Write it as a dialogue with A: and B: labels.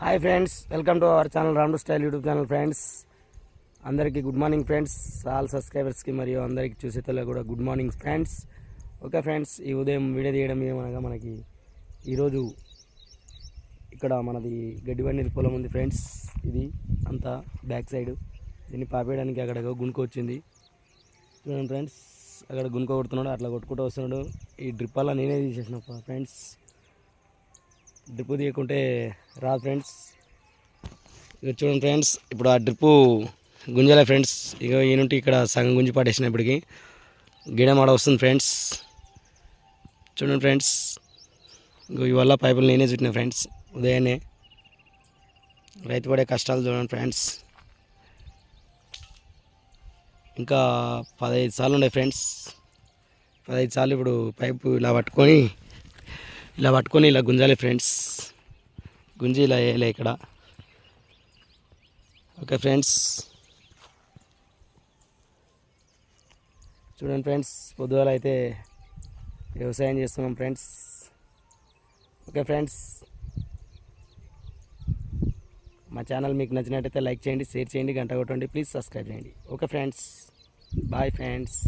A: Hi friends welcome to our channel రాండు style YouTube channel friends. అందరికీ good morning friends all సబ్స్క్రైబర్స్కి మరియు అందరికీ చూసేతలో కూడా good morning friends. Okay friends ఈ ఉదయం వీడియో తీయడం ఏమనగా మనకి ఈరోజు ఇక్కడ మనది గడ్డిబండి పొలం ఉంది ఫ్రెండ్స్. ఇది అంతా బ్యాక్ సైడ్. దీన్ని పాపేయడానికి అక్కడ గుణుకు వచ్చింది. చూడండి ఫ్రెండ్స్ అక్కడ గుణుక కొడుతున్నాడు అట్లా కొట్టుకుంటూ వస్తున్నాడు. ఈ డ్రిప్ అలా నేనే తీసేసిన ఫ్రెండ్స్. డ్రిప్ తీయకుంటే రా ఫ్రెండ్స్. ఇక చూడండి ఫ్రెండ్స్ ఇప్పుడు ఆ డ్రిప్పు గుంజలే ఫ్రెండ్స్. ఇక ఈనుంటి ఇక్కడ సగం గుంజి పాటేసినప్పటికీ ఇప్పటికి గిడమాడ వస్తుంది ఫ్రెండ్స్. చూడండి ఫ్రెండ్స్ ఇగో ఇవల్ల పైపులు నేనే చుట్టిన ఫ్రెండ్స్ ఉదయాన్నే. రైతు పడే కష్టాలు చూడండి ఫ్రెండ్స్. ఇంకా పదహైదు సార్లు ఉండే ఫ్రెండ్స్. పదహైదు సార్లు ఇప్పుడు పైపు ఇలా పట్టుకొని ఇలా పట్టుకొని ఇలా గుంజాలి ఫ్రెండ్స్. గుంజీలా వేయలే ఇక్కడ. Okay friends. చూడండి ఫ్రెండ్స్ పొద్దుగాల అయితే వ్యవసాయం చేస్తున్నాం ఫ్రెండ్స్. Okay friends. మా ఛానల్ మీకు నచ్చినట్టయితే లైక్ చేయండి షేర్ చేయండి గంట కొట్టండి ప్లీజ్ సబ్స్క్రైబ్ చేయండి. Okay friends. Bye friends.